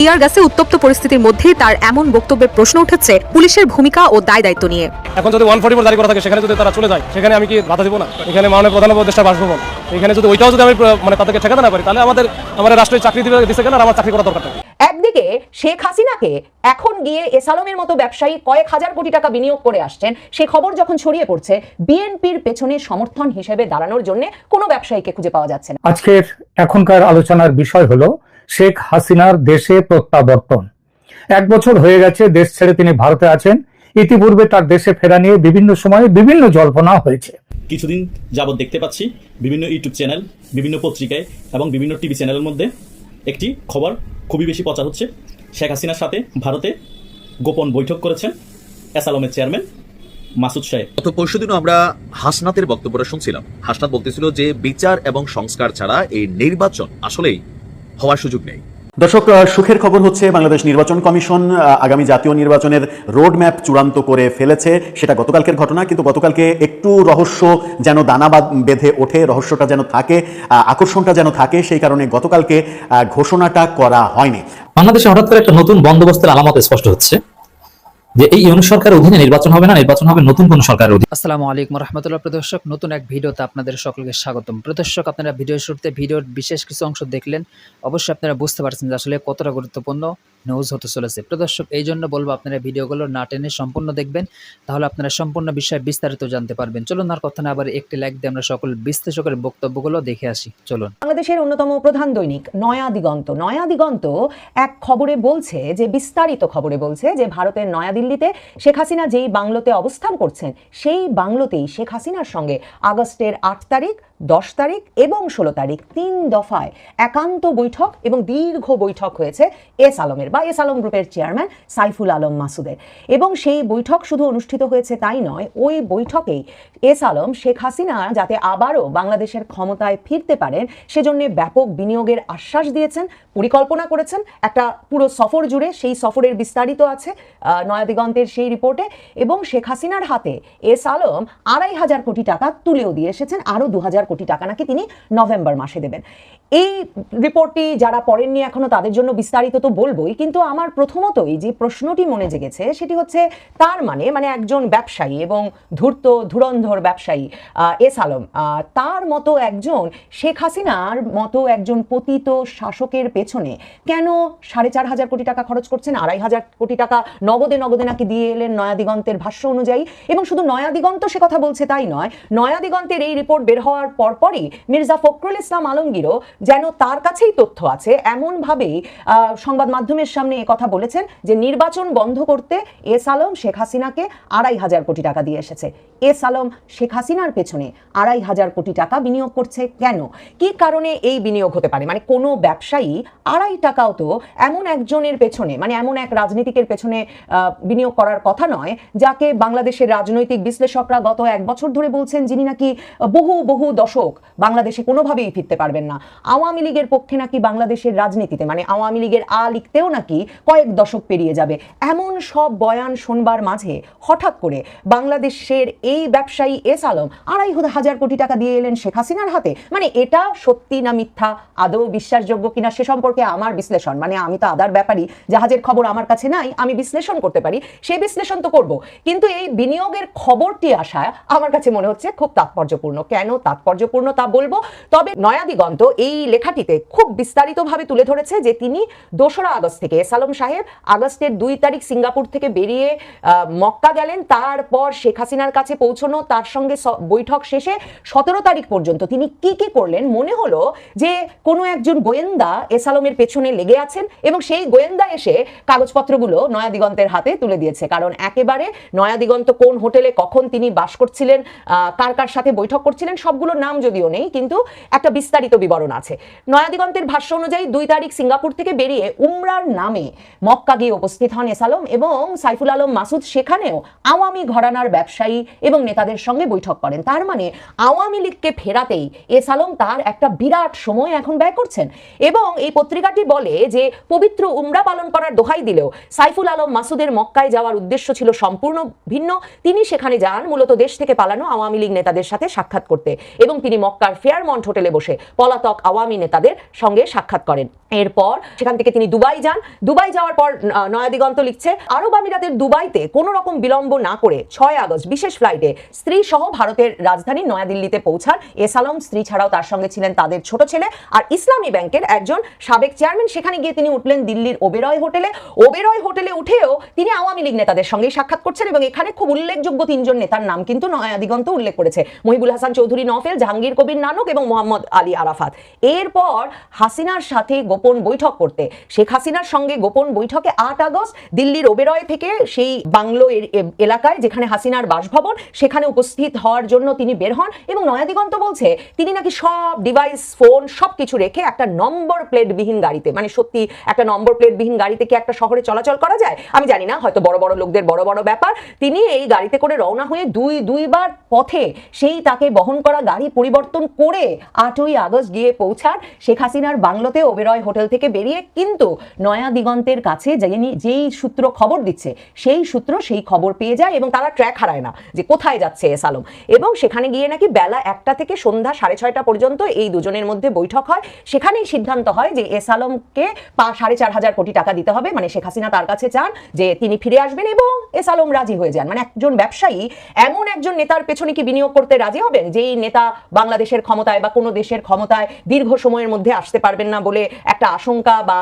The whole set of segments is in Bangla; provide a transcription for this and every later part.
টিয়ার গাছে উত্তপ্ত পরিস্থিতির মধ্যেই তার এমন বক্তব্যের প্রশ্ন উঠেছে পুলিশের ভূমিকা ও দায় দায়িত্ব নিয়ে। এখন যদি ওয়ান ফোর্টি জারি করা থাকে সেখানে যদি তারা চলে যায় সেখানে আমি কি বাধা দিব না? এখানে মাননীয় প্রধান উপদেষ্টা বাসভবন। এখানে যদি ওইটাও যদি আমি মানে তাদেরকে ঠেকাতে না পারি তাহলে আমাদের আমার রাষ্ট্রীয় চাকরি দিবে দিচ্ছে কেন? আর আমার চাকরি করা দরকার নেই। একদিকে শেখ হাসিনাকে এখন গিয়ে এসালমের মতো ব্যবসায়ী কয়েক হাজার কোটি টাকা বিনিয়োগ করে আসছেন সে খবর যখন ছড়িয়ে পড়ছে বিএনপির পেছনে সমর্থন হিসেবে দাঁড়ানোর জন্য কোনো ব্যবসায়ীকে খুঁজে পাওয়া যাচ্ছে না। আজকের এখনকার আলোচনার বিষয় হলো শেখ হাসিনার দেশে প্রত্যাবর্তন। এক বছর হয়ে গেছে দেশ ছেড়ে তিনি ভারতে আছেন। ইতিপূর্বে তার দেশে ফেরা নিয়ে বিভিন্ন সময়ে বিভিন্ন জল্পনা হয়েছে। কিছুদিন যাবৎ দেখতে পাচ্ছি বিভিন্ন ইউটিউব চ্যানেল বিভিন্ন পত্রিকায় এবং বিভিন্ন টিভি চ্যানেলের মধ্যে একটি খবর খুবই বেশি প্রচার হচ্ছে। শেখ হাসিনার সাথে ভারতে গোপন বৈঠক করেছেন এস আলমের চেয়ারম্যান মাসুদ সাহেব। গত পরশু দিনও আমরা হাসনাতের বক্তব্যটা শুনছিলাম। হাসনাত বলতেছিল যে বিচার এবং সংস্কার ছাড়া এই নির্বাচন আসলেই হওয়ার সুযোগ নেই। দর্শক সুখের খবর হচ্ছে বাংলাদেশ নির্বাচন কমিশন আগামী জাতীয় নির্বাচনের রোড ম্যাপ চূড়ান্ত করে ফেলেছে। সেটা গতকালকের ঘটনা কিন্তু গতকালকে একটু রহস্য যেন দানা বাঁধ- বেঁধে ওঠে রহস্যটা যেন থাকে আহ, আকর্ষণটা যেন থাকে সেই কারণে গতকালকে আহ, ঘোষণাটা করা হয়নি। বাংলাদেশে হঠাৎ করে একটা নতুন বন্দোবস্তের আলামত স্পষ্ট হচ্ছে। যে এই অনু সরকারের অধীনে নির্বাচন হবে না, নির্বাচন হবে নতুন কোন সরকারের অধীনে। আসসালামু আলাইকুম রহমতুল্লাহ প্রদর্শক নতুন এক ভিডিওতে আপনাদের সকলকে স্বাগতম। প্রদর্শক আপনারা ভিডিও শুরুতে ভিডিওর বিশেষ কিছু অংশ দেখলেন। অবশ্যই আপনারা বুঝতে পারছেন যে আসলে কতটা গুরুত্বপূর্ণ। নিউজ হতে চলেছে। প্রদর্শক এই জন্য বলব আপনারা ভিডিওগুলো না টেনে সম্পূর্ণ দেখবেন, তাহলে আপনারা সম্পূর্ণ বিষয়ে বিস্তারিত জানতে পারবেন। চলুন আর কথা না আবার একটি লাইক দিয়ে আমরা সকল বিশ্লেষকের বক্তব্যগুলো দেখে আসি। চলুন। বাংলাদেশের অন্যতম প্রধান দৈনিক, নয়া দিগন্ত। নয়া দিগন্ত এক খবরে বলছে যে, বিস্তারিত খবরে বলছে যে, ভারতের নয়াদিল্লিতে শেখ হাসিনা যেই বাংলোতে অবস্থান করছেন, সেই বাংলোতেই শেখ হাসিনার সঙ্গে আগস্টের আট তারিখ, দশ তারিখ এবং ষোলো তারিখ তিন দফায় একান্ত বৈঠক এবং দীর্ঘ বৈঠক হয়েছে এস আলমের বা এস আলম গ্রুপের চেয়ারম্যান সাইফুল আলম মাসুদের। এবং সেই বৈঠক শুধু অনুষ্ঠিত হয়েছে তাই নয়, ওই বৈঠকেই এস আলম, শেখ হাসিনা যাতে আবারও বাংলাদেশের ক্ষমতায় ফিরতে পারেন, সেজন্য ব্যাপক বিনিয়োগের আশ্বাস দিয়েছেন, পরিকল্পনা করেছেন, একটা পুরো সফর জুড়ে সেই সফরের বিস্তারিত আছে নয়াদিগন্তের সেই রিপোর্টে। এবং শেখ হাসিনার হাতে এস আলম আড়াই হাজার কোটি টাকা তুলেও দিয়ে এসেছেন, আরও দু হাজার কোটি টাকা নাকি তিনি নভেম্বর মাসে দেবেন। এই রিপোর্টটি যারা পড়েননি এখনও তাদের জন্য বিস্তারিত তো বলবোই, কিন্তু আমার প্রথমতই যে প্রশ্নটি মনে জেগেছে সেটি হচ্ছে তার মানে মানে একজন ব্যবসায়ী এবং ধূর্ত, ধুরন্ধর ব্যবসায়ী এস আলম তার মতো একজন, শেখ হাসিনার মতো একজন পতিত শাসকের পেছনে কেন সাড়ে চার হাজার কোটি টাকা খরচ করছেন, আড়াই হাজার কোটি টাকা নগদে নগদে নাকি দিয়ে এলেন নয়াদিগন্তের ভাষ্য অনুযায়ী? এবং শুধু নয়াদিগন্ত সে কথা বলছে তাই নয় নয়াদিগন্তের এই রিপোর্ট বের হওয়ার পরপরই মির্জা ফখরুল ইসলাম আলমগীরও যেন তার কাছেই তথ্য আছে। এমনভাবেই আহ, সংবাদ মাধ্যমের সামনে এ কথা বলেছেন যে নির্বাচন বন্ধ করতে এস আলম শেখ হাসিনাকে আড়াই হাজার কোটি টাকা দিয়ে এসেছে। এস আলম শেখ হাসিনার পেছনে আড়াই হাজার কোটি টাকা বিনিয়োগ করছে কেন? কি কারণে এই বিনিয়োগ হতে পারে? মানে কোনো ব্যবসায়ী আড়াই টাকাও তো এমন একজনের পেছনে মানে এমন এক রাজনীতিকের পেছনে বিনিয়োগ করার কথা নয় যাকে বাংলাদেশের রাজনৈতিক বিশ্লেষকরা গত এক বছর ধরে বলছেন যিনি নাকি বহু বহু দশক বাংলাদেশে কোনোভাবেই ফিরতে পারবেন না। আওয়ামী লীগের পক্ষে নাকি বাংলাদেশের রাজনীতিতে মানে আওয়ামী লীগের আ লিখতেও নাকি কয়েক দশক পেরিয়ে যাবে। এমন সব বয়ান শোনবার মাঝে হঠাৎ করে বাংলাদেশের এই ব্যবসায়ী এস আলম আড়াই হাজার কোটি টাকা দিয়ে এলেন শেখ হাসিনার হাতে। মানে এটা সত্যি না মিথ্যা? আদৌ বিশ্বাসযোগ্য কিনা সে সম্পর্কে আমার বিশ্লেষণ। মানে আমি তো আদার ব্যাপারই জাহাজের খবর আমার কাছে নাই, আমি বিশ্লেষণ করতে পারি, সে বিশ্লেষণ তো করব। কিন্তু এই বিনিয়োগের খবরটি আসা আমার কাছে মনে হচ্ছে খুব তাৎপর্যপূর্ণ। কেন তাৎপর্যপূর্ণ তা বলব? তবে নয়া দিগন্ত এই লেখাটিতে খুব বিস্তারিতভাবে তুলে ধরেছে যে তিনি দোসরা আগস্ট থেকে এস আলম সাহেব আগস্টের দুই তারিখ সিঙ্গাপুর থেকে বেরিয়ে মক্কা গেলেন। তারপর শেখ হাসিনার কাছে পৌঁছনো, তার সঙ্গে বৈঠক শেষে সতেরো তারিখ পর্যন্ত তিনি কি কি করলেন? মনে হলো যে কোনো একজন গোয়েন্দা এস আলমের পেছনে লেগে আছেন এবং সেই গোয়েন্দা এসে কাগজপত্রগুলো নয়া দিগন্তের হাতে তুলে দিয়েছে। কারণ একেবারে নয়া দিগন্ত কোন হোটেলে কখন তিনি বাস করছিলেন কার কার সাথে বৈঠক করছিলেন, সবগুলোর নাম যদিও নেই, কিন্তু একটা বিস্তারিত বিবরণ আছে। নয়া দিগন্তের ভাষ্য অনুযায়ী দুই তারিখ সিঙ্গাপুর থেকে বেরিয়ে উমরার নামে মক্কা গিয়ে উপস্থিত হন এস আলম এবং সাইফুল আলম মাসুদ সেখানেও আওয়ামী ঘরানার ব্যবসায়ী এবং নেতাদের সঙ্গে বৈঠক করেন। তার মানে আওয়ামী লীগকে ফেরাতেই এস আলম তার একটা বিরাট সময় এখন ব্যয় করছেন এবং এই পত্রিকাটি বলে যে পবিত্র উমরা পালন করার দোহাই দিলেও সাইফুল আলম মাসুদের মক্কায় যাওয়ার উদ্দেশ্য ছিল সম্পূর্ণ ভিন্ন। তিনি সেখানে যান, মূলত দেশ থেকে পালানো আওয়ামী লীগ নেতাদের সাথে সাক্ষাৎ করতে এবং তিনি মক্কার ফেয়ারমন্ট হোটেলে বসে পলাতক আওয়ামী আওয়ামী নেতাদের সঙ্গে সাক্ষাৎ করেন। এরপর সেখান থেকে তিনি দুবাই যান। দুবাই যাওয়ার পর নয়াদিগন্ত লিখছে, আরব আমিরাতের দুবাইতে কোনো রকম বিলম্ব না করে ছয় আগস্ট বিশেষ ফ্লাইটে স্ত্রী সহ ভারতের রাজধানী নয়াদিল্লিতে পৌঁছান। এস আলম স্ত্রী ছাড়াও তার সঙ্গে ছিলেন তাদের ছোট ছেলে আর ইসলামী ব্যাংকের একজন সাবেক চেয়ারম্যান সেখানে গিয়ে তিনি উঠলেন দিল্লির ওবেরয় হোটেলে। ওবেরয় হোটেলে উঠেও তিনি আওয়ামী লীগ নেতাদের সঙ্গে সাক্ষাৎ করছেন এবং এখানে খুব উল্লেখযোগ্য তিনজন নেতার নাম কিন্তু নয়াদিগন্ত উল্লেখ করেছে। মহিবুল হাসান চৌধুরী নফেল জাহাঙ্গীর কবির নানক এবং মোহাম্মদ আলী আরাফাত। এরপর হাসিনার সাথে গোপন বৈঠক করতে। শেখ হাসিনার সঙ্গে গোপন বৈঠকে আট আগস্ট দিল্লির ওবেরয় থেকে সেই বাংলো এলাকায় যেখানে হাসিনার বাসভবন, সেখানে উপস্থিত হওয়ার জন্য তিনি বের হন এবং নয়াদিগন্ত বলছে, তিনি নাকি সব ডিভাইস, ফোন সব কিছু রেখে একটা নম্বর প্লেটবিহীন গাড়িতে মানে সত্যি একটা নম্বর প্লেটবিহীন গাড়িতে কি একটা শহরে চলাচল করা যায়? আমি জানি না, হয়তো বড় বড় লোকদের বড় বড় ব্যাপার। তিনি এই গাড়িতে করে রওনা হয়ে দুই, দুইবার পথে সেই তাকে বহন করা গাড়ি পরিবর্তন করে আটই আগস্ট গিয়ে পৌঁছান শেখ হাসিনার বাংলোতে ওবেরয় হোটেল থেকে বেরিয়ে কিন্তু নয়া দিগন্তের কাছে যেই সূত্র খবর দিচ্ছে, সেই সূত্র সেই খবর পেয়ে যায় এবং তারা ট্র্যাক হারায় না যে কোথায় যাচ্ছে এস আলম। এবং সেখানে গিয়ে নাকি বেলা একটা থেকে সন্ধ্যা সাড়ে ছয়টা পর্যন্ত এই দুজনের মধ্যে বৈঠক হয়। সেখানেই সিদ্ধান্ত হয় যে এস আলমকে পা সাড়ে চার হাজার কোটি টাকা দিতে হবে। মানে শেখ হাসিনা তার কাছে চান যে তিনি ফিরে আসবেন এবং এস আলম রাজি হয়ে যান। মানে একজন ব্যবসায়ী, এমন একজন নেতার পেছনে কি বিনিয়োগ করতে রাজি হবেন? যেই নেতা বাংলাদেশের ক্ষমতায় বা কোনো দেশের ক্ষমতায় দীর্ঘ সময়ের মধ্যে আসতে পারবেন না বলে একটা আশঙ্কা বা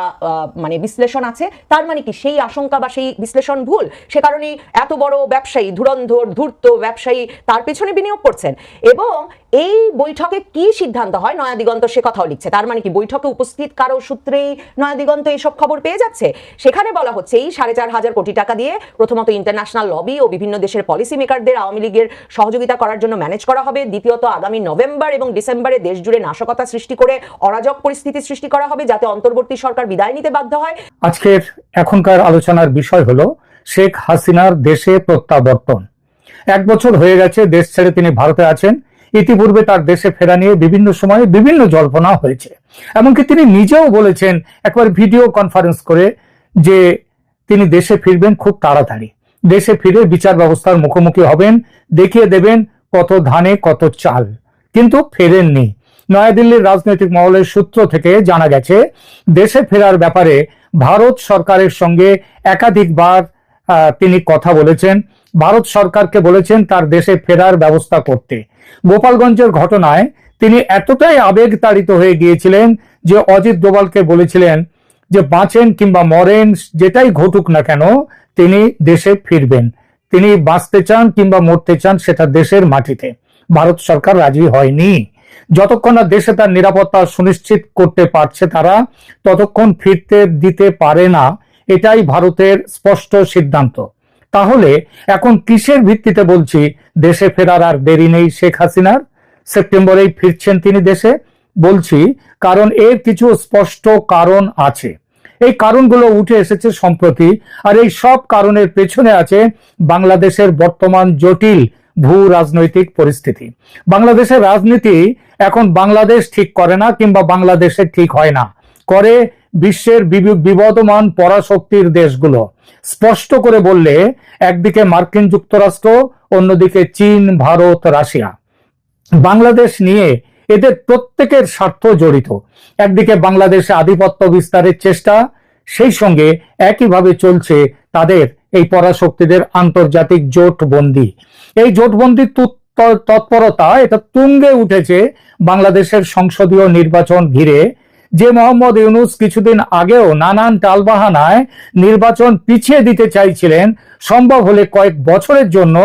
মানে বিশ্লেষণ আছে। তার মানে কি? সেই আশঙ্কা বা সেই বিশ্লেষণ ভুল? সে কারণেই এত বড় ব্যবসায়ী, ধুরন্ধর, ধূর্ত ব্যবসায়ী তার পেছনে বিনিয়োগ করছেন। এবং এই বৈঠকে কি সিদ্ধান্ত হয়? নয়া দিগন্ত সে কথাও লিখছে। তার মানে কি বৈঠকে উপস্থিত কারও সূত্রেই নয়া দিগন্ত এইসব খবর পেয়ে যাচ্ছে? সেখানে বলা হচ্ছে, এই সাড়ে চার হাজার কোটি টাকা দিয়ে প্রথমত ইন্টারন্যাশনাল লবি ও বিভিন্ন দেশের পলিসি মেকারদের আওয়ামী লীগের সহযোগিতা করার জন্য ম্যানেজ করা হবে। দ্বিতীয়ত, আগামী নভেম্বর এবং ডিসেম্বরে দেশ জুড়ে নাশকতা সৃষ্টি করে অরাজক পরিস্থিতি সৃষ্টি করা হবে, যাতে অন্তর্বর্তী সরকার বিদায় নিতে বাধ্য হয়। আজকের এখনকার আলোচনার বিষয় হলো, শেখ হাসিনার দেশে প্রত্যাবর্তন। এক বছর হয়ে গেছে, দেশ ছেড়ে তিনি ভারতে আছেন। ইতিপূর্বে তার দেশে ফেরা নিয়ে বিভিন্ন সময়ে বিভিন্ন জল্পনা হয়েছে। এমনকি তিনি নিজেও বলেছেন, একবার ভিডিও কনফারেন্স করে যে তিনি দেশে ফিরবেন খুব তাড়াতাড়ি। দেশে ফিরে বিচার ব্যবস্থার মুখোমুখি হবেন, দেখিয়ে দেবেন কত ধানে, কত চাল। কিন্তু ফেরেননি। নয়াদিল্লির রাজনৈতিক মহলের সূত্র থেকে জানা গেছে, দেশে ফেরার ব্যাপারে ভারত সরকারের সঙ্গে একাধিকবার তিনি কথা বলেছেন। ভারত সরকারকে বলেছেন তার দেশে ফেরার ব্যবস্থা করতে। গোপালগঞ্জের ঘটনায় তিনি এতটাই আবেগ তাড়িত হয়ে গিয়েছিলেন যে অজিত ডোভালকে বলেছিলেন যে বাঁচেন কিংবা মরেন, যেটাই ঘটুক না কেন, তিনি দেশে ফিরবেন। তিনি বাঁচতে চান কিংবা মরতে চান, সেটা দেশের মাটিতে। ভারত সরকার রাজি হয়নি। যতক্ষণ না দেশে তার নিরাপত্তা সুনিশ্চিত করতে পারছে তারা, ততক্ষণ ফিরতে দিতে পারে না, এটাই ভারতের স্পষ্ট সিদ্ধান্ত। তাহলে এখন কিসের ভিত্তিতে বলছি, দেশে ফেরার আর দেরি নেই শেখ হাসিনার? সেপ্টেম্বরেই ফিরছেন তিনি দেশে। বলছি, কারণ এর কিছু স্পষ্ট কারণ আছে। এই কারণগুলো উঠে এসেছে সম্প্রতি, আর এই সব কারণের পেছনে আছে বাংলাদেশের বর্তমান জটিল ভূ রাজনৈতিক পরিস্থিতি। বাংলাদেশের রাজনীতি এখন বাংলাদেশ ঠিক করে না কিংবা বাংলাদেশে ঠিক হয় না। করে বিশ্বের বিবদমান পরাশক্তির দেশগুলো। স্পষ্ট করে বললে, একদিকে মার্কিন যুক্তরাষ্ট্র, অন্যদিকে চীন, ভারত, রাশিয়া। বাংলাদেশ নিয়ে এদের প্রত্যেকের স্বার্থ জড়িত। একদিকে বাংলাদেশে আধিপত্য বিস্তারের চেষ্টা, সেই সঙ্গে একইভাবে চলছে তাদের এই পরাশক্তিদের আন্তর্জাতিক জোটবন্দি। এই জোটবন্দি তৎ- তৎপরতা, এটা তুঙ্গে উঠেছে বাংলাদেশের সংসদীয় নির্বাচন ঘিরে। যে মোহাম্মদ ইউনুস কিছুদিন আগেও নানান টালবাহানায় নির্বাচন পিছিয়ে দিতে চাইছিলেন, সম্ভব হলে কয়েক বছরের জন্য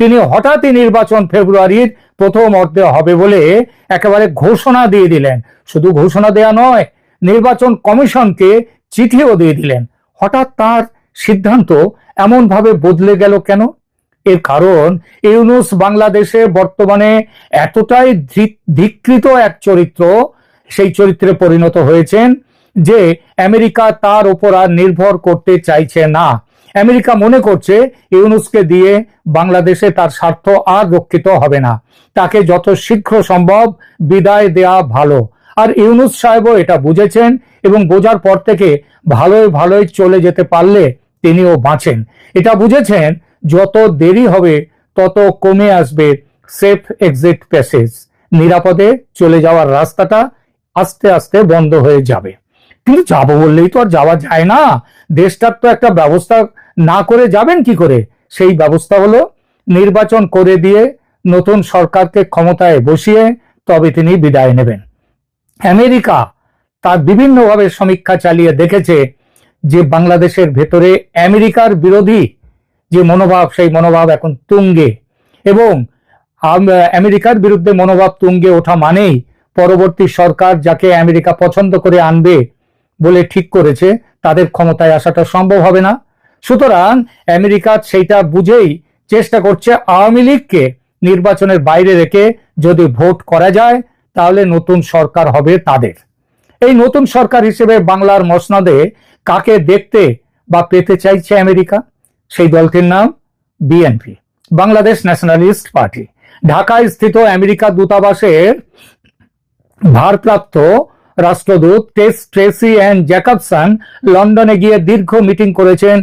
তিনি হঠাৎই নির্বাচন ফেব্রুয়ারির প্রথম অর্ধে হবে বলে একেবারে ঘোষণা দিয়ে দিলেন। শুধু ঘোষণা দেয়া নয়, নির্বাচন কমিশনকে চিঠিও দিয়ে দিলেন। হঠাৎ তার সিদ্ধান্ত এমনভাবে বদলে গেল কেন? এর কারণ, ইউনুস বাংলাদেশে বর্তমানে এতটাই ধিকৃত এক চরিত্র সেই চরিত্রে পরিণত হয়েছেন যে আমেরিকা তার উপর আর নির্ভর করতে চাইছে না। আমেরিকা মনে করছে ইউনুসকে দিয়ে বাংলাদেশে তার স্বার্থ আর রক্ষিত হবে না। তাকে যত শীঘ্র সম্ভব বিদায় দেয়া ভালো। আর ইউনুস সাহেবও এটা বুঝেছেন এবং বোঝার পর থেকে ভালোই ভালোই চলে যেতে পারলে তিনিও বাঁচেন। এটা বুঝেছেন, যত দেরি হবে, তত কমে আসবে সেফ এক্সিট প্যাসেজ নিরাপদে চলে যাওয়ার রাস্তাটা আস্তে আস্তে বন্ধ হয়ে যাবে। কিন্তু যাব বললেই তো আর যাওয়া যায় না। দেশটার তো একটা ব্যবস্থা না করে যাবেন কি করে? সেই ব্যবস্থা হলো নির্বাচন করে দিয়ে নতুন সরকারকে ক্ষমতায় বসিয়ে তবে তিনি বিদায় নেবেন। আমেরিকা তার বিভিন্নভাবে সমীক্ষা চালিয়ে দেখেছে যে বাংলাদেশের ভেতরে আমেরিকার বিরোধী যে মনোভাব, সেই মনোভাব এখন তুঙ্গে। এবং আমেরিকার বিরুদ্ধে মনোভাব তুঙ্গে ওঠা মানেই পরবর্তী সরকার যাকে আমেরিকা পছন্দ করে আনবে বলে ঠিক করেছে, তাদের ক্ষমতায় আসাটা সম্ভব হবে না। সুতরাং আমেরিকা সেইটা বুঝেই চেষ্টা করছে আওয়ামী লীগকে নির্বাচনের বাইরে রেখে যদি ভোট করা যায়, তাহলে নতুন সরকার হবে তাদের। এই নতুন সরকার হিসেবে বাংলার মসনদে কাকে দেখতে বা পেতে চাইছে আমেরিকা? সেই দলটির নাম বিএনপি, বাংলাদেশ ন্যাশনালিস্ট পার্টি। ঢাকায় স্থিত আমেরিকা দূতাবাসের ভারপ্রাপ্ত রাষ্ট্রদূত টেস ট্রেসি অ্যান্ড জ্যাকবসন লন্ডনে গিয়ে দীর্ঘ মিটিং করেছেন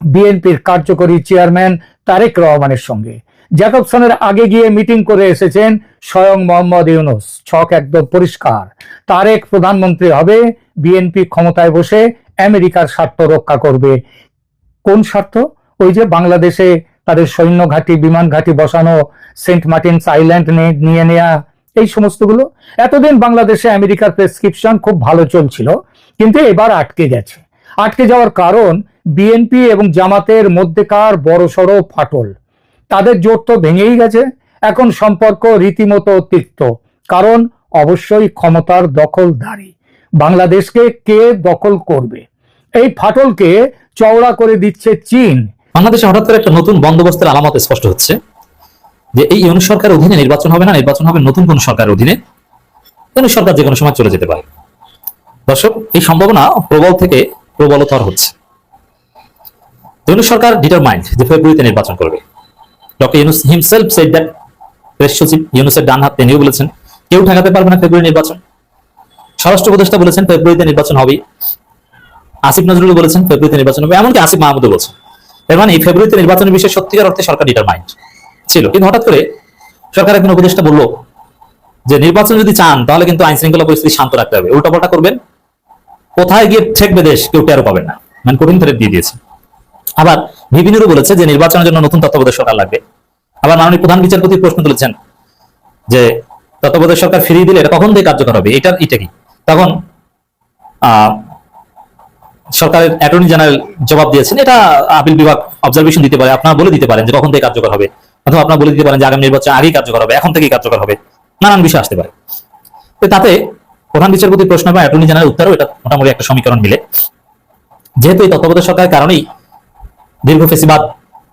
বিএনপির কার্যকরী চেয়ারম্যান তারেক রহমানের সঙ্গে। জ্যাকবসনের আগে গিয়ে মিটিং করে এসেছেন স্বয়ং মোহাম্মদ ইউনুস। ছক একদম পরিষ্কার। তারেক প্রধানমন্ত্রী হবে, বিএনপি ক্ষমতায় বসে আমেরিকার স্বার্থ রক্ষা করবে। কোন স্বার্থ? ওই যে বাংলাদেশে তাদের সৈন্য ঘাঁটি বিমান ঘাঁটি বসানো, সেন্ট মার্টিনস আইল্যান্ড নিয়ে নেয়া এই সমস্তগুলো। এতদিন বাংলাদেশে আমেরিকার প্রেসক্রিপশন খুব ভালো চলছিল, কিন্তু এবার আটকে গেছে। আটকে যাওয়ার কারণ বিএনপি এবং জামাতের মধ্যেকার বড়সড় ফাটল। তাদের জোট তো ভেঙেই গেছে, এখন সম্পর্ক রীতিমতো তিক্ত, কারণ অবশ্যই ক্ষমতার দখলদারি। বাংলাদেশকে কে দখল করবে? এই ফাটলকে চওড়া করে দিচ্ছে চীন। বাংলাদেশে হঠাৎ করে একটা নতুন বন্দোবস্তের আলামত স্পষ্ট হচ্ছে। যে এই ইউনুস সরকারের অধীনে নির্বাচন হবে না, নির্বাচন হবে নতুন কোন সরকারের অধীনে। ইউনুস সরকার যে কোনো সময় চলে যেতে পারে। দর্শক, এই সম্ভাবনা প্রবল থেকে প্রবলতর হচ্ছে। ইউনুস সরকার ডিটারমাইন্ড যে ফেব্রুয়ারিতে নির্বাচন করবে। Doctor Yunus himself said that press সচিব ইউনুসের ডান হাত তিনিও বলেছেন, কেউ ঠেকাতে পারবে না ফেব্রুয়ারি নির্বাচন। স্বরাষ্ট্র উপদেষ্টা বলেছেন, ফেব্রুয়ারিতে নির্বাচন হবে আসিফ নজরুল বলেছেন, ফেব্রুয়ারিতে নির্বাচন হবে। এমনকি আসিফ মাহমুদও বলছেন। এর মানে এই ফেব্রুয়ারিতে নির্বাচনের বিষয়ে সত্যিকার অর্থে সরকার ডিটারমাইন্ড ছিল। কিন্তু হঠাৎ করে সরকার একজন উপদেষ্টা বলল যে, নির্বাচন যদি চান, তাহলে কিন্তু আইন শৃঙ্খলা পরিস্থিতি শান্ত রাখতে হবে। উল্টাপাল্টা করবেন। কোথায় গিয়ে ঠেকবে দেশ, কেউ টেরো পাবেন না। মানে কঠিন থ্রেট দিয়ে দিয়েছে। আবার বিভিন্নরও বলেছে যে, নির্বাচনের জন্য নতুন তত্ত্বাবধায়ক সরকার লাগবে। আবার মাননীয় প্রধান বিচারপতি প্রশ্ন তুলেছেন যে, তত্ত্বাবধায়ক সরকার ফিরিয়ে দিলে এটা কখন দিয়ে কার্যকর হবে? এটা এটা কি? তখন সরকারের অ্যাটর্নি জেনারেল জবাব দিয়েছেন। এটা আপিল বিভাগ অবজারভেশন দিতে পারে, আপনারা বলে দিতে পারেন যে কখন থেকে কার্যকর হবে। অথবা আপনারা বলে দিতে পারেন যে আগামী নির্বাচন আগেই কার্যকর হবে, এখন থেকেই কার্যকর হবে। নানান বিষয় আসতে পারে। তো তাতে প্রধান বিচারপতির প্রশ্ন বা অ্যাটর্নি জেনারেল উত্তরও এটা মোটামুটি একটা সমীকরণ মিলে। যেহেতু এই তত্ত্বাবধায়ক সরকারের কারণেই দীর্ঘ ফেসিবাদ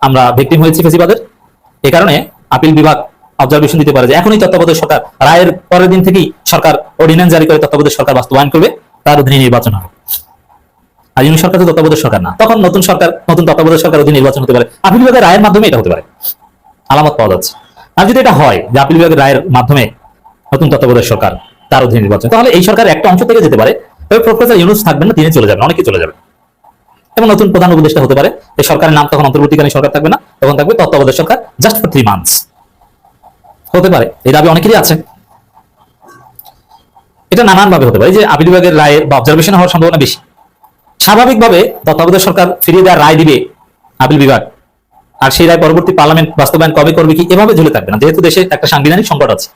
আমরা ভিকটিম হয়েছি ফেসিবাদের, এ কারণে আপিল বিভাগ অবজারভেশন দিতে পারে যে এখনই তত্ত্বাবধায়ক সরকার, রায়ের পরের দিন থেকেই সরকার অর্ডিন্যান্স জারি করে তত্ত্বাবধায়ক সরকার বাস্তবায়ন করবে, তার অধীনে নির্বাচন হবে। আর ইউনি সরকার তো তত্ত্বাবধায়ক সরকার না, তখন নতুন সরকার, নতুন তত্ত্বাবধায়ক সরকার অধীনে নির্বাচন হতে পারে। আপিল বিভাগের রায়ের মাধ্যমে এটা হতে পারে। আলামত পাওয়া যাচ্ছে। আর যদি এটা হয় যে আপিল বিভাগের রায়ের মাধ্যমে নতুন তত্ত্বাবধায়ক সরকার তার অধীনে নির্বাচন, তাহলে এই সরকার একটা অংশ থেকে যেতে পারে। তবে প্রফেসর ইউনুস থাকবেন না, তিনি চলে যাবেন, অনেকে চলে যাবে এবং নতুন প্রধান উপদেষ্টা হতে পারে। এই সরকারের নাম তখন অন্তর্বর্তীকালীন সরকার থাকবে না, তখন থাকবে তত্ত্বাবধায়ক সরকার জাস্ট ফর থ্রি মান্থস হতে পারে, এই দাবি অনেকেরই আছে। এটা নানান ভাবে হতে পারে যে আপিল বিভাগের রায়ের বা অবজারভেশন হওয়ার সম্ভাবনা বেশি। স্বাভাবিকভাবে তত্ত্বাবধায়ক সরকার ফিরিয়ে দেওয়ার রায় দিবে আপিল বিভাগ। আর সেই রায় পরবর্তী পার্লামেন্ট বাস্তবায়ন কবে করবে কি এভাবে ঝুলে থাকবে না। যেহেতু দেশে একটা সাংবিধানিক সংকট আছে,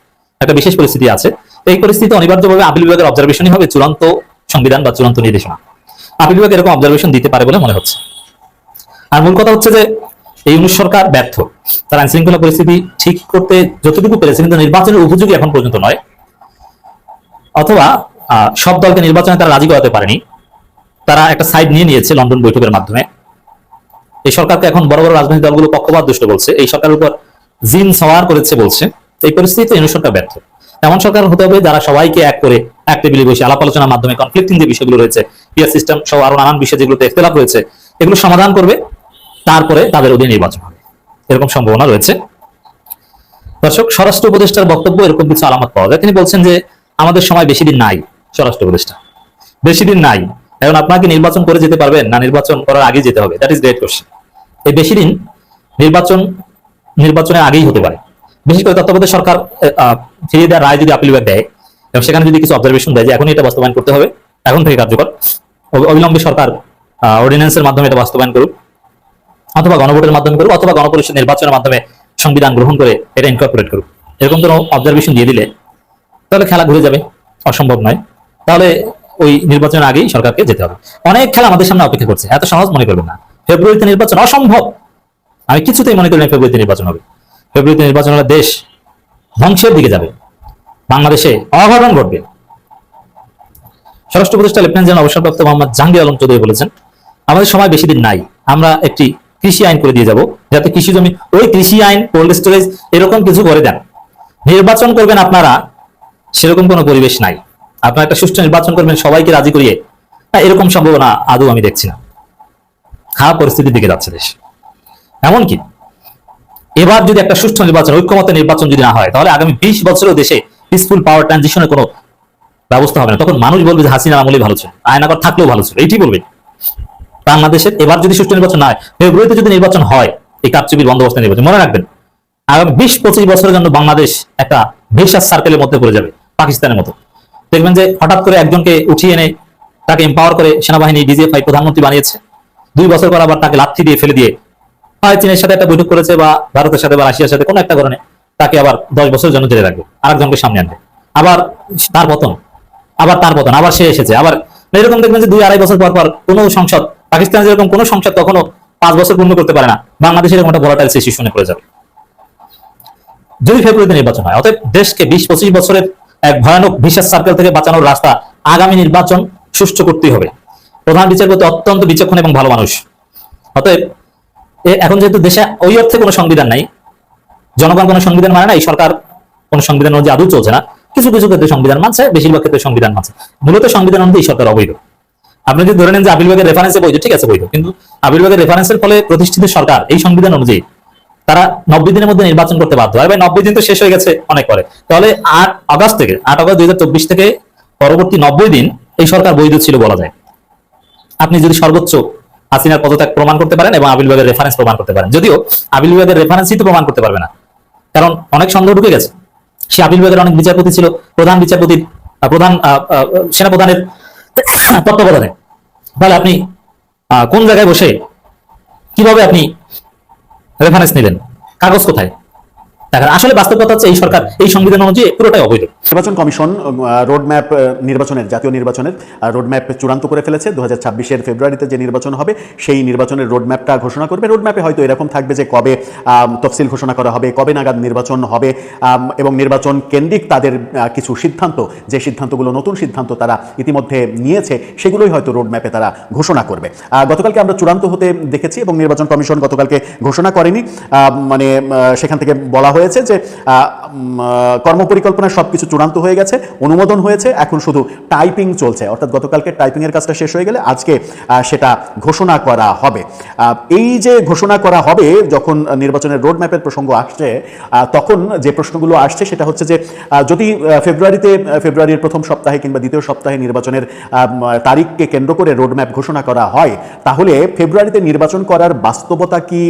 একটা বিশেষ পরিস্থিতি আছে, এই পরিস্থিতি অনিবার্যভাবে আপিল বিভাগের অবজারভেশনই হবে চূড়ান্ত সংবিধান বা চূড়ান্ত নির্দেশনা। আপিল বিভাগ এরকম অবজারভেশন দিতে পারে বলে মনে হচ্ছে। আর মূল কথা হচ্ছে যে এই ইউনুস সরকার ব্যর্থ। তার আইন শৃঙ্খলা পরিস্থিতি ঠিক করতে যতটুকু পেরেছে কিন্তু নির্বাচনের উপযোগী এখন পর্যন্ত নয়। অথবা সব দলকে নির্বাচনে তারা রাজি করাতে পারেনি। তারা একটা সাইড নিয়ে নিয়েছে লন্ডন বৈঠকের মাধ্যমে। এই সরকারকে এখন বড় বড় রাজনৈতিক দলগুলো পক্ষপাত দুষ্ট বলছে, এই সরকারের উপর জিন সওয়ার করেছে বলছে, এই পরিস্থিতিতে ইউনুস সরকার ব্যর্থ। এমন সরকার হতে হবে যারা সবাইকে এক করে এক টেবিলে বসে আলাপ আলোচনার মাধ্যমে কনফ্লিক্টিং যে বিষয়গুলো রয়েছে পিয়ার সিস্টেম সহ আরও নানান বিষয় যেগুলোতে ইখতলাফ রয়েছে, এগুলো সমাধান করবে, তারপরে তাদের অধীনে নির্বাচন হবে। এরকম সম্ভাবনা রয়েছে। দর্শক, স্বরাষ্ট্র উপদেষ্টার বক্তব্য এরকম কিছু আলামত পাওয়া যায়। তিনি বলছেন যে, আমাদের সময় বেশি দিন নাই, স্বরাষ্ট্র উপদেষ্টা। বেশি দিন নাই এখন আপনাকে নির্বাচন করে যেতে পারবেন না, নির্বাচন করার আগে যেতে হবে। দ্যাট ইজ গ্রেট কোশ্চেন এই বেশি দিন নির্বাচন, নির্বাচনের আগেই হতে পারে। বিশেষ করে তত্ত্বাবধায়ক সরকার ফিরিয়ে দেওয়ার রায় যদি আপিল দেয়, এবং সেখানে যদি কিছু অবজারভেশন দেয় যে এখন এটা বাস্তবায়ন করতে হবে, এখন থেকে কার্যকর। অবিলম্বে সরকার অর্ডিন্যান্সের মাধ্যমে এটা বাস্তবায়ন করুক, অথবা গণভোটের মাধ্যমে করুক, অথবা গণপরিষদ নির্বাচনের মাধ্যমে সংবিধান গ্রহণ করে এটা ইনকর্পোরেট করুক। এরকম কোনো অবজারভেশন দিয়ে দিলে, তাহলে খেলা ঘুরে যাবে। অসম্ভব নয়। তাহলে ওই নির্বাচনের আগেই সরকারকে যেতে হবে। অনেক খেলা আমাদের সামনে অপেক্ষা করছে, এত সহজ মনে করবেন না। ফেব্রুয়ারিতে নির্বাচন অসম্ভব। আমি কিছুতেই মনে করি না ফেব্রুয়ারিতে নির্বাচন হবে। ফেব্রুয়ারিতে নির্বাচন হলে দেশ ধ্বংসের দিকে যাবে। বাংলাদেশে অঘটন ঘটবে। স্বরাষ্ট্র উপদেষ্টা লেফটেন্যান্ট জেনারেল অবসরপ্রাপ্ত মোহাম্মদ জাহাঙ্গীর আলম চৌধুরী বলেছেন, আমাদের সময় বেশি দিন নাই। আমরা একটি কৃষি আইন করে দিয়ে যাব, যাতে কৃষি জমি ওই কৃষি আইন, কোল্ড স্টোরেজ এরকম কিছু করে দেন। নির্বাচন করবেন আপনারা, সেরকম কোনো পরিবেশ নাই। আপনারা একটা সুষ্ঠু নির্বাচন করবেন, সবাইকে রাজি করিয়ে। না, এরকম সম্ভাবনা আদৌ আমি দেখছি না। খারাপ পরিস্থিতির দিকে যাচ্ছে দেশ। এমনকি, এবার যদি একটা সুষ্ঠু নির্বাচন, ঐক্যমত নির্বাচন যদি না হয়, তাহলে আগামী বিশ বছরেও দেশে পিসফুল পাওয়ার ট্রানজিশনের কোনো ব্যবস্থা হবে না। তখন মানুষ বলবে যে হাসিনা আমলেই ভালো ছিল, আয়নাগর থাকলেও ভালো ছিল এইটি বলবে। বাংলাদেশের এবার যদি সুষ্ঠু নির্বাচন না হয়, ফেব্রুয়ারিতে যদি নির্বাচন হয়, এই কারচুপির বন্দোবস্ত নির্বাচন, মনে রাখবেন, আগামী বিশ পঁচিশ বছরের জন্য বাংলাদেশ একটা ভেসার সার্কেলের মধ্যে পড়ে যাবে, পাকিস্তানের মতো। দেখবেন যে হঠাৎ করে একজনকে উঠিয়ে এনে তাকে এম্পাওয়ার করে সেনাবাহিনী ডিজিএফআই প্রধানমন্ত্রী বানিয়েছে। দুই বছর পর আবার তাকে লাথি দিয়ে ফেলে দিয়ে হয় চীনের সাথে একটা বৈঠক করেছে বা ভারতের সাথে বা রাশিয়ার সাথে কোনো একটা কারণে তাকে আবার দশ বছরের জন্য জেলে রাখবে, আরেকজনকে সামনে আনবে। আবার তার পতন, আবার তার পতন, আবার সে এসেছে, আবার এরকম দেখবেন যে দুই আড়াই বছর পর পর কোনো সংসদ, পাকিস্তানের যেরকম কোনো সংসদ কখনো পাঁচ বছর পূর্ণ করতে পারে না, বাংলাদেশের এরকম একটা ভোলাটাইল সিচুয়েশনে পড়ে যাবে। যদি ফেব্রুয়ারিতে নির্বাচন হয়, অতএব দেশকে বিশ পঁচিশ বছরের এক ভয়ানক বিশেষ সার্কেল থেকে বাঁচানোর রাস্তা আগামী নির্বাচন সুষ্ঠু করতেই হবে। প্রধান বিচারপতি অত্যন্ত বিচক্ষণ এবং ভালো মানুষ। অতএব এখন যেহেতু দেশে ওই অর্থে কোনো সংবিধান নাই, জনগণ কোনো সংবিধান মানে না, এই সরকার কোনো সংবিধান অনুযায়ী আদৌ চলছে না। কিছু কিছু ক্ষেত্রে সংবিধান মানছে, বেশিরভাগ ক্ষেত্রে সংবিধান মানছে। মূলত সংবিধান অনুযায়ী সরকার অবৈধ। আপনি যদি ধরে নেন যে আবিলবাগের রেফারেন্সে বৈধ, ঠিক আছে, বৈধ। কিন্তু আবিলবাগের রেফারেন্সের ফলে প্রতিষ্ঠিত সরকার এই সংবিধান অনুযায়ী তারা নব্বই দিনের মধ্যে নির্বাচন করতে বাধ্য। হয় ভাই, নব্বই দিন তো শেষ হয়ে গেছে অনেক পরে। তাহলে আট আগস্ট থেকে, আট আগস্ট দুই হাজার চব্বিশ থেকে পরবর্তী নব্বই দিন এই সরকার বৈধ ছিল বলা যায়। আপনি যদি সর্বোচ্চ হাসিনার পদত্যাগ প্রমাণ করতে পারেন এবং আবিল বিভাগের রেফারেন্স প্রমাণ করতে পারেন। যদিও আবিল বিভাগের রেফারেন্সই তো প্রমাণ করতে পারবে না। কারণ অনেক সন্দেহ ঢুকে গেছে। সে আবিল বিভাগের অনেক বিচারপতি ছিল, প্রধান বিচারপতি প্রধান সেনাপ্রধানের তত্ত্বাবধানে। তাহলে আপনি কোন জায়গায় বসে কীভাবে আপনি রেফারেন্স নিলেন। কাগজ কোথায়? দেখেন, আসলে বাস্তব কথা হচ্ছে এই সরকার, এই সংবিধান অনুযায়ী পুরোটাই অবৈধ। নির্বাচন কমিশন রোডম্যাপ নির্বাচনের, জাতীয় নির্বাচনের রোডম্যাপ চূড়ান্ত করে ফেলেছে। দু হাজার ফেব্রুয়ারিতে যে নির্বাচন হবে, সেই নির্বাচনের রোডম্যাপটা ঘোষণা করবে। রোডম্যাপে হয়তো এরকম থাকবে যে কবে তফসিল ঘোষণা করা হবে, কবে নাগাদ নির্বাচন হবে এবং নির্বাচন কেন্দ্রিক তাদের কিছু সিদ্ধান্ত, যে সিদ্ধান্তগুলো নতুন সিদ্ধান্ত তারা ইতিমধ্যে নিয়েছে, সেগুলোই হয়তো রোডম্যাপে তারা ঘোষণা করবে। গতকালকে আমরা চূড়ান্ত হতে দেখেছি, এবং নির্বাচন কমিশন গতকালকে ঘোষণা করেনি। মানে সেখান থেকে বলা হয়েছে যে উম, আহ, কর্মপরিকল্পনা সব কিছু চূড়ান্ত হয়ে গেছে অনুমোদন হয়েছে এখন শুধু টাইপিং চলছে। অর্থাৎ গতকালকে টাইপিংয়ের কাজটা শেষ হয়ে গেলে আজকে সেটা ঘোষণা করা হবে। এই যে ঘোষণা করা হবে যখন নির্বাচনের রোড ম্যাপের প্রসঙ্গ আসছে তখন যে প্রশ্নগুলো আসছে সেটা হচ্ছে যে যদি ফেব্রুয়ারিতে ফেব্রুয়ারির প্রথম সপ্তাহে কিংবা দ্বিতীয় সপ্তাহে নির্বাচনের তারিখকে কেন্দ্র করে রোড ম্যাপ ঘোষণা করা হয় তাহলে ফেব্রুয়ারিতে নির্বাচন করার বাস্তবতা কি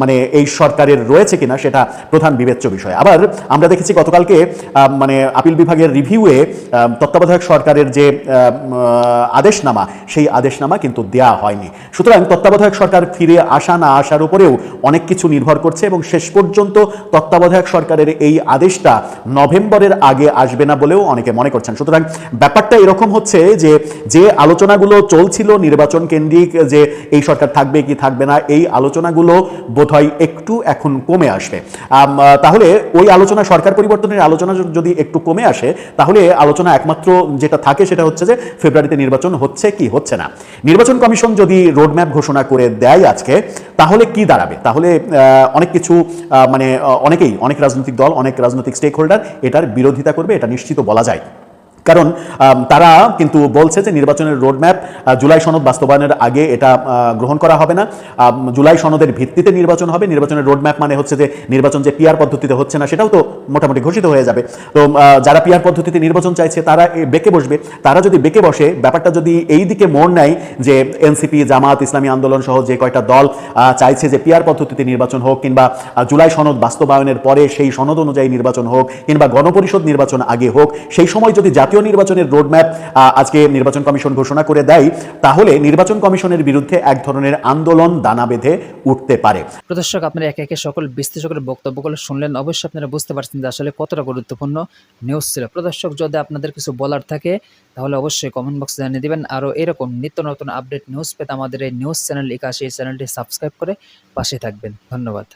মানে এই সরকারের রয়েছে কিনা সেটা প্রধান বিবেচ্য বিষয়। আবার আমরা দেখেছি গতকালকে মানে আপিল বিভাগের রিভিউয়ে তত্ত্বাবধায়ক সরকারের যে আদেশনামা, সেই আদেশনামা কিন্তু দেয়া হয়নি। সুতরাং তত্ত্বাবধায়ক সরকার ফিরে আসা না আসার উপরেও অনেক কিছু নির্ভর করছে এবং শেষ পর্যন্ত তত্ত্বাবধায়ক সরকারের এই আদেশটা নভেম্বরের আগে আসবে না বলেও অনেকে মনে করছেন। সুতরাং ব্যাপারটা এরকম হচ্ছে যে যে আলোচনাগুলো চলছিল নির্বাচন কেন্দ্রিক, যে এই সরকার থাকবে কি থাকবে না, এই আলোচনাগুলো বোধহয় একটু এখন কমে আসবে। তাহলে ওই আলোচনা সরকার পরিবর্তনের আলোচনা যদি একটু কমে আসে, তাহলে আলোচনা একমাত্র যেটা থাকে সেটা হচ্ছে যে ফেব্রুয়ারিতে নির্বাচন হচ্ছে কি হচ্ছে না। নির্বাচন কমিশন যদি রোডম্যাপ ঘোষণা করে দেয় আজকে, তাহলে কি দাঁড়াবে? তাহলে অনেক কিছু মানে অনেকেই, অনেক রাজনৈতিক দল, অনেক রাজনৈতিক স্টেক হোল্ডার এটার বিরোধিতা করবে, এটা নিশ্চিত বলা যায়। কারণ তারা কিন্তু বলছে যে নির্বাচনের রোডম্যাপ জুলাই সনদ বাস্তবায়নের আগে এটা গ্রহণ করা হবে না। জুলাই সনদের ভিত্তিতে নির্বাচন হবে। নির্বাচনের রোডম্যাপ মানে হচ্ছে যে নির্বাচন যে পিআর পদ্ধতিতে হচ্ছে না, সেটাও তো মোটামুটি ঘোষিত হয়ে যাবে। তো যারা পিআর পদ্ধতিতে নির্বাচন চাইছে, তারা বেঁকে বসবে। তারা যদি বেঁকে বসে, ব্যাপারটা যদি এই দিকে মোড় নেয় যে এনসিপি, জামাত, ইসলামী আন্দোলন সহ যে কয়টা দল চাইছে যে পিআর পদ্ধতিতে নির্বাচন হোক কিংবা জুলাই সনদ বাস্তবায়নের পরে সেই সনদ অনুযায়ী নির্বাচন হোক কিংবা গণপরিষদ নির্বাচন আগে হোক, সেই সময় যদি জাতীয় নির্বাচনের রোডম্যাপ আজকে নির্বাচন কমিশন ঘোষণা করে দেয়। তাহলে নির্বাচন কমিশনের বিরুদ্ধে এক ধরনের আন্দোলন দানা বেঁধে উঠতে পারে। প্রদর্শক, আপনারা একে একে সকল বিশ্লেষকের বক্তব্যগুলো শুনলেন। অবশ্যই আপনারা বুঝতে পারছেন যে আসলে কতটা গুরুত্বপূর্ণ নিউজ ছিল। প্রদর্শক, যদি আপনাদের কিছু বলার থাকে, তাহলে অবশ্যই কমেন্ট বক্সে জানিয়ে দিবেন। আরও এরকম নিত্য নতুন আপডেট নিউজ পেতে আমাদের এই নিউজ চ্যানেল একাশি এই চ্যানেলটি সাবস্ক্রাইব করে পাশে থাকবেন। ধন্যবাদ।